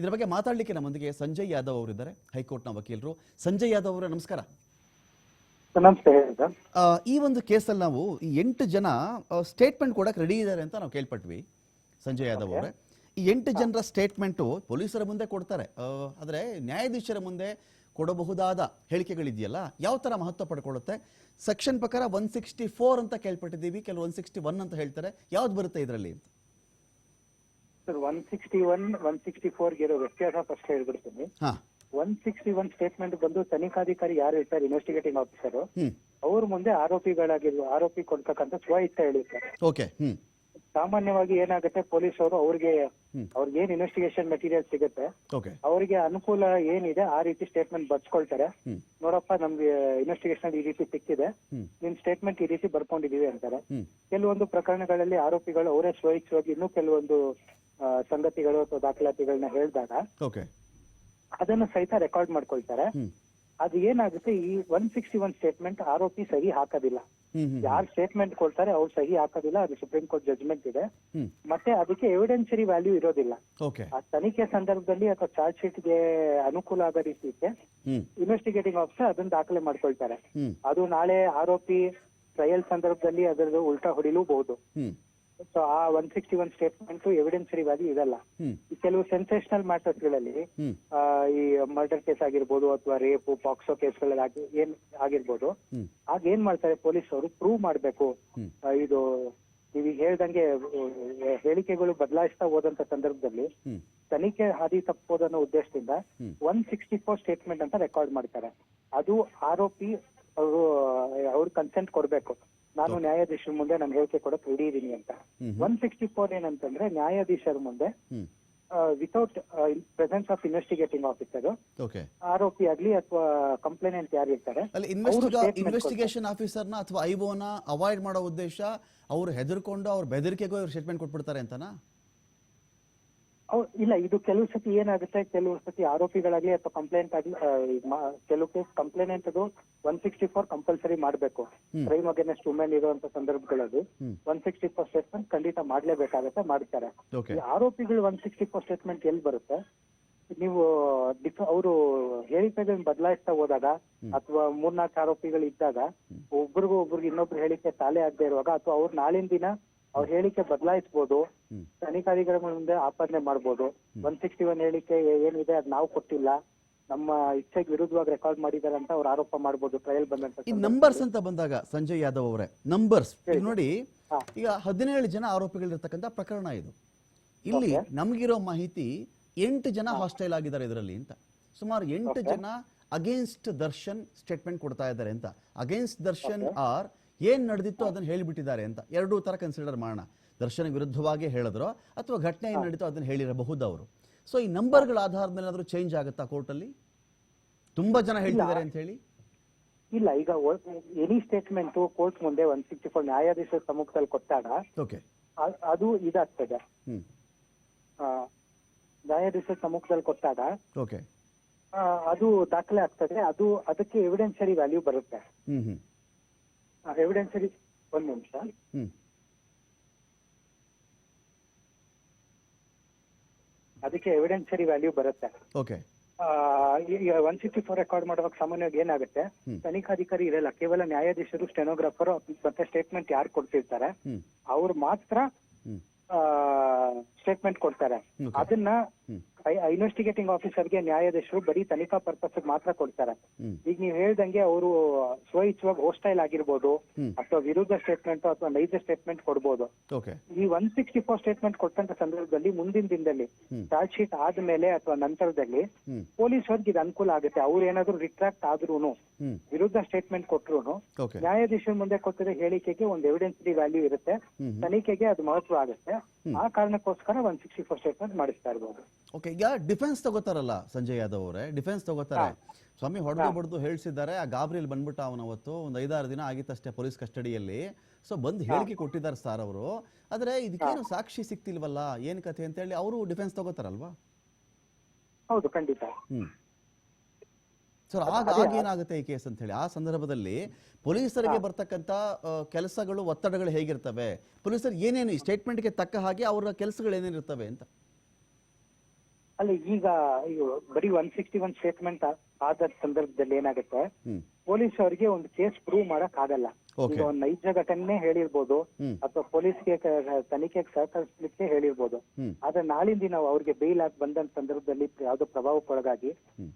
ಇದರ ಬಗ್ಗೆ ಮಾತಾಡಲಿಕ್ಕೆ ನಮ್ಮೊಂದಿಗೆ ಸಂಜಯ್ ಯಾದವ್ ಅವರಿದ್ದಾರೆ. ಹೈಕೋರ್ಟ್ನ ವಕೀಲರು. ಸಂಜಯ್ ಯಾದವ್ ಅವರ ನಮಸ್ಕಾರ. ಈ ಒಂದು ಕೇಸಲ್ಲಿ ನಾವು ಈ ಎಂಟು ಜನ ಸ್ಟೇಟ್ಮೆಂಟ್ ಕೊಡಕ್ಕೆ ರೆಡಿ ಇದ್ದಾರೆ ಅಂತ ನಾವು ಕೇಳ್ಪಟ್ವಿ ಸಂಜಯ್ ಯಾದವ್ ಅವರೇ. ಈ ಎಂಟು ಜನರ ಸ್ಟೇಟ್ಮೆಂಟು ಪೊಲೀಸರ ಮುಂದೆ ಕೊಡ್ತಾರೆ. ಆದರೆ ಆದ್ರೆ ನ್ಯಾಯಾಧೀಶರ ಮುಂದೆ ಕೊಡಬಹುದಾದ ಹೇಳಿಕೆಗಳಿದೆಯಲ್ಲ ಯಾವ ಥರ ಮಹತ್ವ ಪಡ್ಕೊಳ್ಳುತ್ತೆ? ಸೆಕ್ಷನ್ ಪ್ರಕಾರ ಒನ್ ಸಿಕ್ಸ್ಟಿ ಫೋರ್ ಅಂತ ಕೇಳ್ಪಟ್ಟಿದ್ದೀವಿ ಕೆಲವು ಒನ್ ಸಿಕ್ಸ್ಟಿ ಒನ್ ಅಂತ ಹೇಳ್ತಾರೆ. ಯಾವ್ದು ಬರುತ್ತೆ ಇದರಲ್ಲಿ ಅಂತ? Sir one sixty one one sixty four ಇರೋ ವ್ಯತ್ಯಾಸ ಫಸ್ಟ್ ಹೇಳ್ಬಿಡ್ತೀನಿ. ಹಾ. ಒನ್ ಸಿಕ್ಸ್ಟಿ ಒನ್ ಸ್ಟೇಟ್ಮೆಂಟ್ ಬಂದು ತನಿಖಾಧಿಕಾರಿ ಯಾರು ಇರ್ತಾರೆ ಇನ್ವೆಸ್ಟಿಗೇಟಿಂಗ್ ಆಫೀಸರ್ ಹ್ಮ್. ಅವ್ರ ಮುಂದೆ ಆರೋಪಿಗಳಾಗಿರುವ ಆರೋಪಿ ಕೊಡ್ತಕ್ಕಂಥ ಸ್ವ ಇಷ್ಟ ಹೇಳಿರ್ತಾರೆ. ಓಕೆ ಹ್ಮ್. ಸಾಮಾನ್ಯವಾಗಿ ಏನಾಗುತ್ತೆ? ಪೊಲೀಸ್ ಅವರು ಅವ್ರಿಗೆ. ಅವ್ರಿಗೆ ಏನ್ ಇನ್ವೆಸ್ಟಿಗೇಷನ್ ಮೆಟೀರಿಯಲ್ ಸಿಗುತ್ತೆ? ಓಕೆ. ಅವರಿಗೆ ಅನುಕೂಲ ಏನಿದೆ? ಆ ರೀತಿ ಸ್ಟೇಟ್ಮೆಂಟ್ ಬರ್ಸ್ಕೊಳ್ತಾರೆ. ಹ್ಮ್. ನೋಡಪ್ಪ ನಮ್ಗೆ ಇನ್ವೆಸ್ಟಿಗೇಷನ್ ಈ ರೀತಿ ಸಿಕ್ಕಿದೆ. ಹ್ಮ್. ನಿಮ್ ಸ್ಟೇಟ್ಮೆಂಟ್ ಈ ರೀತಿ ಬರ್ಕೊಂಡಿದೀವಿ ಅಂತಾರೆ. ಹ್ಮ್. ಕೆಲವೊಂದು ಪ್ರಕರಣಗಳಲ್ಲಿ ಆರೋಪಿಗಳು ಅವರೇ ಸ್ವಇಚ್ಛವಾಗಿ ಇನ್ನೂ ಕೆಲವೊಂದು ಸಂಗತಿಗಳು ಅಥವಾ ದಾಖಲಾತಿಗಳನ್ನ ಹೇಳಿದಾಗ ಓಕೆ ಅದನ್ನು ಸಹಿತ ರೆಕಾರ್ಡ್ ಮಾಡ್ಕೊಳ್ತಾರೆ. ಅದು ಏನಾಗುತ್ತೆ ಈ ಒನ್ ಸಿಕ್ಸ್ಟಿ ಒನ್ ಸ್ಟೇಟ್ಮೆಂಟ್ ಆರೋಪಿ ಸಹಿ ಹಾಕೋದಿಲ್ಲ. ಯಾರು ಸ್ಟೇಟ್ಮೆಂಟ್ ಕೊಡ್ತಾರೆ ಅವ್ರು ಸಹಿ ಹಾಕೋದಿಲ್ಲ ಅದು ಸುಪ್ರೀಂ ಕೋರ್ಟ್ ಜಜ್ಮೆಂಟ್ ಇದೆ. ಮತ್ತೆ ಅದಕ್ಕೆ ಎವಿಡೆನ್ಸರಿ ವ್ಯಾಲ್ಯೂ ಇರೋದಿಲ್ಲ. ಆ ತನಿಖೆ ಸಂದರ್ಭದಲ್ಲಿ ಅಥವಾ ಚಾರ್ಜ್ ಶೀಟ್ಗೆ ಅನುಕೂಲ ಆಗೋ ರೀತಿಗೆ ಇನ್ವೆಸ್ಟಿಗೇಟಿಂಗ್ ಆಫೀಸರ್ ಅದನ್ನ ದಾಖಲೆ ಮಾಡ್ಕೊಳ್ತಾರೆ. ಅದು ನಾಳೆ ಆರೋಪಿ ಟ್ರಯಲ್ ಸಂದರ್ಭದಲ್ಲಿ ಅದರದ್ದು ಉಲ್ಟಾ ಹೊಡಿಲೂಬಹುದು. ಸೊ ಆ one sixty one statement evidentiary value ಇದಲ್ಲ ಈ ಕೆಲವು ಸೆನ್ಸೇಷನಲ್ ಮ್ಯಾಟರ್ಸ್ಗಳಲ್ಲಿ ಆ, ಈ ಮರ್ಡರ್ ಕೇಸ್ ಆಗಿರ್ಬೋದು ಅಥವಾ ರೇಪ್ ಪಾಕ್ಸೋ ಕೇಸ್ಗಳಲ್ಲಿ ಏನ್ ಆಗಿರ್ಬೋದು ಆಗ ಏನ್ ಮಾಡ್ತಾರೆ ಪೊಲೀಸ್ ಅವರು ಪ್ರೂವ್ ಮಾಡ್ಬೇಕು ಇದು ನೀವು ಹೇಳ್ದಂಗೆ ಹೇಳಿಕೆಗಳು ಬದಲಾಯಿಸ್ತಾ ಹೋದಂತ ಸಂದರ್ಭದಲ್ಲಿ ತನಿಖೆ ಹಾದಿ ತಪ್ಪೋದನ್ನೋ ಉದ್ದೇಶದಿಂದ. ಒನ್ ಸಿಕ್ಸ್ಟಿ ಫೋರ್ ಸ್ಟೇಟ್ಮೆಂಟ್ ಅಂತ ರೆಕಾರ್ಡ್ ಮಾಡ್ತಾರೆ. ಅದು ಆರೋಪಿ ಅವರು ಅವ್ರ ಕನ್ಸೆಂಟ್ ಕೊಡ್ಬೇಕು. ನಾನು ನ್ಯಾಯಾಧೀಶರ ಮುಂದೆ ನಾನು ಹೇಳಿಕೆ ಕೊಡಕ್ ರೆಡಿ ಇದೀನಿ ಅಂತ. ಒನ್ ಸಿಕ್ಸ್ಟಿ ಫೋರ್ ಏನಂತಂದ್ರೆ ನ್ಯಾಯಾಧೀಶರ ಮುಂದೆ without presence of investigating officer okay ಆರೋಪಿ ಆಗ್ಲಿ ಅಥವಾ ಕಂಪ್ಲೇನೆಂಟ್ ಯಾರು ಇರ್ತಾರೆ ಇನ್ವೆಸ್ಟಿಗೇಷನ್ ಆಫೀಸರ್ನ ಅಥವಾ ಐಬೋನ ಅವಾಯ್ಡ್ ಮಾಡೋ ಉದ್ದೇಶ ಅವ್ರು ಹೆದರ್ಕೊಂಡು ಅವ್ರ ಬೆದರಿಕೆಗೂ ಇವ್ರು ಸ್ಟೇಟ್ಮೆಂಟ್ ಕೊಟ್ಬಿಡ್ತಾರೆ ಅಂತನಾ? ಇಲ್ಲ ಇದು ಕೆಲವು ಸತಿ ಏನಾಗುತ್ತೆ ಕೆಲವು ಸತಿ ಆರೋಪಿಗಳಾಗ್ಲಿ ಅಥವಾ ಕಂಪ್ಲೇಂಟ್ ಆಗ್ಲಿ ಕೆಲವು ಕೇಸ್ ಕಂಪ್ಲೇನೆಂಟ್ ಅದು ಒನ್ ಸಿಕ್ಸ್ಟಿ ಫೋರ್ ಕಂಪಲ್ಸರಿ ಮಾಡಬೇಕು. ಕ್ರೈಮ್ ಅಗೇನೆಸ್ಟ್ ವುಮೆನ್ ಇರುವಂತ ಸಂದರ್ಭಗಳಲ್ಲಿ ಹ್ಮ್. ಒನ್ ಸಿಕ್ಸ್ಟಿ ಫೋರ್ ಸ್ಟೇಟ್ಮೆಂಟ್ ಖಂಡಿತ ಮಾಡ್ಲೇಬೇಕಾಗತ್ತೆ ಮಾಡ್ತಾರೆ. ಈ ಆರೋಪಿಗಳು ಒನ್ ಸಿಕ್ಸ್ಟಿ ಫೋರ್ ಸ್ಟೇಟ್ಮೆಂಟ್ ಎಲ್ಲಿ ಬರುತ್ತೆ? ನೀವು ಅವರು ಹೇಳಿಕೆಗಳನ್ನ ಬದಲಾಯಿಸ್ತಾ ಹೋದಾಗ ಅಥವಾ ಮೂರ್ನಾಲ್ಕು ಆರೋಪಿಗಳು ಇದ್ದಾಗ ಒಬ್ರಿಗೂ ಒಬ್ರಿಗೆ ಇನ್ನೊಬ್ರು ಹೇಳಿಕೆ ತಾಲೆ ಆಗದೆ ಇರುವಾಗ ಅಥವಾ ಅವ್ರು ನಾಳಿನ ದಿನ ಅವ್ರ ಹೇಳಿಕೆ ಬದಲಾಯಿಸಬಹುದು ತನಿಖಾಧಿಕಾರಿಗಳ ಮುಂದೆ ಆಪಾದನೆ ಮಾಡಬಹುದು ಒನ್ ಸಿಕ್ಸ್ಟಿ ಒನ್ ಹೇಳಿಕೆ ಏನಿದೆ ಅದ್ ನಾವು ಕೊಟ್ಟಿಲ್ಲ. ನಮ್ಮ ಇಚ್ಛೆಗೆ ವಿರುದ್ಧವಾಗಿ ರೆಕಾರ್ಡ್ ಮಾಡಿದ್ದಾರೆ ಅಂತ ಅವ್ರು ಆರೋಪ ಮಾಡಬಹುದು ಟ್ರಯಲ್ ಬಂದಂತ ಈ ನಂಬರ್ಸ್ ಅಂತ ಬಂದಾಗ ಸಂಜಯ್ ಯಾದವ್ ಅವರೇ ನಂಬರ್ಸ್ ಈಗ ನೋಡಿ ಈಗ ಹದಿನೇಳು ಜನ ಆರೋಪಿಗಳಿರ್ತಕ್ಕಂಥ ಪ್ರಕರಣ ಇದು. ಇಲ್ಲಿ ನಮಗಿರೋ ಮಾಹಿತಿ ಎಂಟು ಜನ ಹಾಸ್ಟೆಲ್ ಆಗಿದ್ದಾರೆ ಇದರಲ್ಲಿ ಅಂತ. ಸುಮಾರು ಎಂಟು ಜನ ಅಗೇನ್ಸ್ಟ್ ದರ್ಶನ್ ಸ್ಟೇಟ್ಮೆಂಟ್ ಕೊಡ್ತಾ ಇದ್ದಾರೆ ಅಂತ. ಅಗೇನ್ಸ್ಟ್ ದರ್ಶನ್ ಆರ್ ಏನ್ ನಡೆದಿತ್ತು ಅದನ್ನು ಹೇಳಿಬಿಟ್ಟಿದ್ದಾರೆ ಅಂತ. ಎರಡೂ ಥರ ಕನ್ಸಿಡರ್ ಮಾಡೋಣ. ದರ್ಶನ ವಿರುದ್ಧವಾಗಿ ಹೇಳಿದ್ರು ಅಥವಾ ಘಟನೆ ಏನು ನಡೀತೋ ಅದನ್ನು ಹೇಳಿರಬಹುದು ಅವರು. ಸೊ ಈ ನಂಬರ್ಗಳ ಆಧಾರದ ಮೇಲೆ ಏನಾದರೂ ಚೇಂಜ್ ಆಗುತ್ತಾ ಕೋರ್ಟಲ್ಲಿ ತುಂಬಾ ಜನ ಹೇಳ್ತಿದ್ದಾರೆ ಅಂತ ಹೇಳಿ. ಇಲ್ಲ ಈಗ ಎನಿ ಸ್ಟೇಟ್ಮೆಂಟ್ ಕೋರ್ಟ್ ಮುಂದೆ ಒನ್ ಸಿಕ್ಸ್ಟಿ ಫೋರ್ ನ್ಯಾಯಾಧೀಶರ ಸಮ್ಮುಖದಲ್ಲಿ ಕೊಟ್ಟಾಗ ಅದು ಇದಾಗ್ತದೆ. ನ್ಯಾಯಾಧೀಶರ ಸಮ್ಮುಖದಲ್ಲಿ ಕೊಟ್ಟಾಗ ಓಕೆ ಆ, ಅದು ದಾಖಲೆ ಆಗ್ತದೆ. ಅದು ಅದಕ್ಕೆ ಎವಿಡೆನ್ಸರಿ ವ್ಯಾಲ್ಯೂ ಬರುತ್ತೆ. ಎವಿಡೆನ್ಸರಿ ಒಂದ್ ನಿಮಿಷ ಅದಕ್ಕೆ ಎವಿಡೆನ್ಸರಿ ವ್ಯಾಲ್ಯೂ ಬರುತ್ತೆ. Okay one sixty four record ಮಾಡುವಾಗ ಸಾಮಾನ್ಯವಾಗಿ ಏನಾಗುತ್ತೆ? ತನಿಖಾಧಿಕಾರಿ ಇರಲ್ಲ ಕೇವಲ ನ್ಯಾಯಾಧೀಶರು ಸ್ಟೆನೋಗ್ರಾಫರ್ ಮತ್ತೆ ಸ್ಟೇಟ್ಮೆಂಟ್ ಯಾರು ಕೊಡ್ತಿರ್ತಾರೆ? ಅವ್ರು ಮಾತ್ರ ಸ್ಟೇಟ್ಮೆಂಟ್ ಕೊಡ್ತಾರೆ. ಅದನ್ನ ಇನ್ವೆಸ್ಟಿಗೇಟಿಂಗ್ ಆಫೀಸರ್ಗೆ ನ್ಯಾಯಾಧೀಶರು ಬರೀ ತನಿಖಾ ಪರ್ಪಸ್ ಮಾತ್ರ ಕೊಡ್ತಾರೆ. ಈಗ ನೀವು ಹೇಳ್ದಂಗೆ ಅವರು ಸ್ವಇಚ್ಛವಾಗಿ ಹೋಸ್ಟೈಲ್ ಆಗಿರ್ಬೋದು ಅಥವಾ ವಿರುದ್ಧ ಸ್ಟೇಟ್ಮೆಂಟ್ ಅಥವಾ ನೈಜ ಸ್ಟೇಟ್ಮೆಂಟ್ ಕೊಡ್ಬೋದು. ಈ ಒನ್ ಸಿಕ್ಸ್ಟಿ ಫೋರ್ ಸ್ಟೇಟ್ಮೆಂಟ್ ಕೊಟ್ಟಂತ ಸಂದರ್ಭದಲ್ಲಿ ಮುಂದಿನ ದಿನದಲ್ಲಿ. ಚಾರ್ಜ್ ಶೀಟ್ ಆದ್ಮೇಲೆ ಅಥವಾ ನಂತರದಲ್ಲಿ ಹ್ಮ್. ಪೊಲೀಸ್ ಅವ್ರಿಗೆ ಇದು ಅನುಕೂಲ ಆಗುತ್ತೆ. ಅವ್ರು ಏನಾದ್ರು ರಿಟ್ರಾಕ್ಟ್ ಆದ್ರೂನು ವಿರುದ್ಧ ಸ್ಟೇಟ್ಮೆಂಟ್ ಕೊಟ್ರು ಓಕೆ ನ್ಯಾಯಾಧೀಶರ ಮುಂದೆ ಕೊಟ್ಟಿರೋ ಹೇಳಿಕೆಗೆ ಒಂದು ಎವಿಡೆನ್ಸ್ ವ್ಯಾಲ್ಯೂ ಇರುತ್ತೆ. ತನಿಖೆಗೆ ಅದು ಮಹತ್ವ ಆಗುತ್ತೆ. ಆ ಕಾರಣಕ್ಕೋಸ್ಕರ ಒನ್ ಸಿಕ್ಸ್ಟಿ ಫೋರ್ ಸ್ಟೇಟ್ಮೆಂಟ್ ಮಾಡಿಸ್ತಾ ಇರ್ಬೋದು. ಓಕೆ ಈಗ ಡಿಫೆನ್ಸ್ ತಗೋತಾರಲ್ಲ ಸಂಜಯ್ ಯಾದವ್ ಅವರೇ ಡಿಫೆನ್ಸ್ ತಗೋತಾರೆ. ಸ್ವಾಮಿ ಹೊಡೆದು ಬಡ್ದು ಹೇಳ್ಸಿದ್ದಾರೆ ಆ ಗಾಬರಿಯಲ್ಲಿ ಬಂದ್ಬಿಟ್ಟ ಅವನ ಅವತ್ತು ಒಂದು ಐದಾರು ದಿನ ಆಗಿತ್ತಷ್ಟೇ ಪೊಲೀಸ್ ಕಸ್ಟಡಿಯಲ್ಲಿ. ಸೊ ಬಂದು ಹೇಳಿಕೆ ಕೊಟ್ಟಿದ್ದಾರೆ ಸರ್ ಅವರು. ಆದ್ರೆ ಇದಕ್ಕೇನು ಸಾಕ್ಷಿ ಸಿಕ್ತಿಲ್ವಲ್ಲ? ಏನ್ ಕಥೆ ಅಂತ ಹೇಳಿ ಅವರು ಡಿಫೆನ್ಸ್ ತಗೋತಾರಲ್ವಾ? ಹೌದು ಖಂಡಿತ. ಹ್ಮ್. ಸರ್ ಆಗ ಆಗ ಏನಾಗುತ್ತೆ ಈ ಕೇಸ್ ಅಂತ ಹೇಳಿ ಆ ಸಂದರ್ಭದಲ್ಲಿ ಪೊಲೀಸರಿಗೆ ಬರ್ತಕ್ಕಂಥ ಕೆಲಸಗಳು ಒತ್ತಡಗಳು ಹೇಗಿರ್ತವೆ? ಪೊಲೀಸರು ಏನೇನು ಸ್ಟೇಟ್ಮೆಂಟ್ ಸ್ಟೇಟ್ಮೆಂಟ್ಗೆ ತಕ್ಕ ಹಾಗೆ ಅವರ ಕೆಲಸಗಳು ಏನೇನಿರ್ತವೆ ಅಂತ? ಅಲ್ಲ ಈಗ ಬರೀ ಒನ್ ಸಿಕ್ಸ್ಟಿ ಒನ್ ಸ್ಟೇಟ್ಮೆಂಟ್ ಆದ ಸಂದರ್ಭದಲ್ಲಿ ಏನಾಗುತ್ತೆ? ಪೊಲೀಸ್ ಅವರಿಗೆ ಒಂದು ಕೇಸ್ ಪ್ರೂವ್ ಮಾಡಕ್ ಆಗಲ್ಲ. ಈಗ ಒಂದು ನೈಜ ಘಟನೆ ಹೇಳಿರ್ಬೋದು ಅಥವಾ ಪೊಲೀಸ್ಗೆ ತನಿಖೆಗೆ ಸಹಕರಿಸಲಿಕ್ಕೆ ಹೇಳಿರ್ಬೋದು. ಆದ್ರೆ ನಾಳಿನ ದಿನ ಅವ್ರಿಗೆ ಬೇಲ್ ಆಗಿ ಬಂದ ಸಂದರ್ಭದಲ್ಲಿ ಯಾವ್ದೋ ಪ್ರಭಾವಕ್ಕೊಳಗಾಗಿ.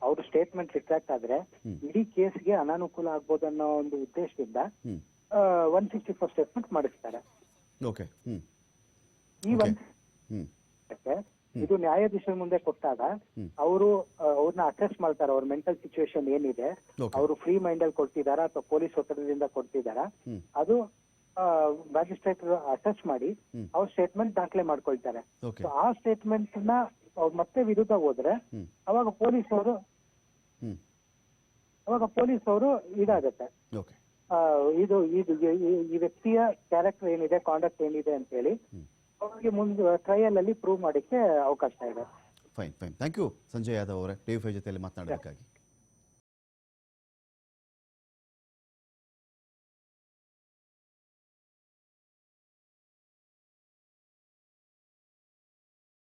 ಅವ್ರ ಸ್ಟೇಟ್ಮೆಂಟ್ ರಿಟ್ರಾಕ್ಟ್ ಆದ್ರೆ. ಇಡೀ ಕೇಸ್ಗೆ ಅನಾನುಕೂಲ ಆಗ್ಬೋದು ಅನ್ನೋ ಒಂದು ಉದ್ದೇಶದಿಂದ ಒನ್ ಸಿಕ್ಸ್ಟಿ ಫೋರ್ ಸ್ಟೇಟ್ಮೆಂಟ್ ಮಾಡಿಸ್ತಾರೆ. ಈ. ಒನ್ ಇದು ನ್ಯಾಯಾಧೀಶರ ಮುಂದೆ ಕೊಟ್ಟಾಗ. ಅವರು ಅವ್ರನ್ನ ಅಸೆಸ್ ಮಾಡ್ತಾರೆ ಅವ್ರ ಮೆಂಟಲ್ ಸಿಚುವೇಶನ್ ಏನಿದೆ. ಅವರು ಫ್ರೀ ಮೈಂಡ್ ಅಲ್ಲಿ ಕೊಡ್ತಿದಾರಾ ಅಥವಾ ಪೊಲೀಸ್ ಒತ್ತಡದಿಂದ ಕೊಡ್ತಿದಾರಾ ಅದು ಮ್ಯಾಜಿಸ್ಟ್ರೇಟ್ ಅಸೆಸ್ ಮಾಡಿ. ಅವ್ರ ಸ್ಟೇಟ್ಮೆಂಟ್ ದಾಖಲೆ ಮಾಡ್ಕೊಳ್ತಾರೆ. ಆ ಸ್ಟೇಟ್ಮೆಂಟ್ನ ಮತ್ತೆ ವಿರುದ್ಧ ಹೋದ್ರೆ ಅವಾಗ ಪೊಲೀಸ್ ಅವರು ಅವಾಗ ಪೊಲೀಸ್ ಅವರು ಇದಾಗತ್ತೆ. ಇದು ಇದು ಈ- ವ್ಯಕ್ತಿಯ ಕ್ಯಾರೆಕ್ಟರ್ ಏನಿದೆ ಕಾಂಡಕ್ಟ್ ಏನಿದೆ ಅಂತ ಹೇಳಿ ಅವ್ರಿಗೆ ಮುಂದೆ ಟ್ರಯಲ್ ಅಲ್ಲಿ ಪ್ರೂವ್ ಮಾಡಕ್ಕೆ ಅವಕಾಶ ಇದೆ. Fine fine thank you Sanjay Yadav ಅವರೇ. ಟಿವಿ ಫೈವ್ ಜೊತೆಯಲ್ಲಿ ಮಾತನಾಡೋದಕ್ಕಾಗಿ.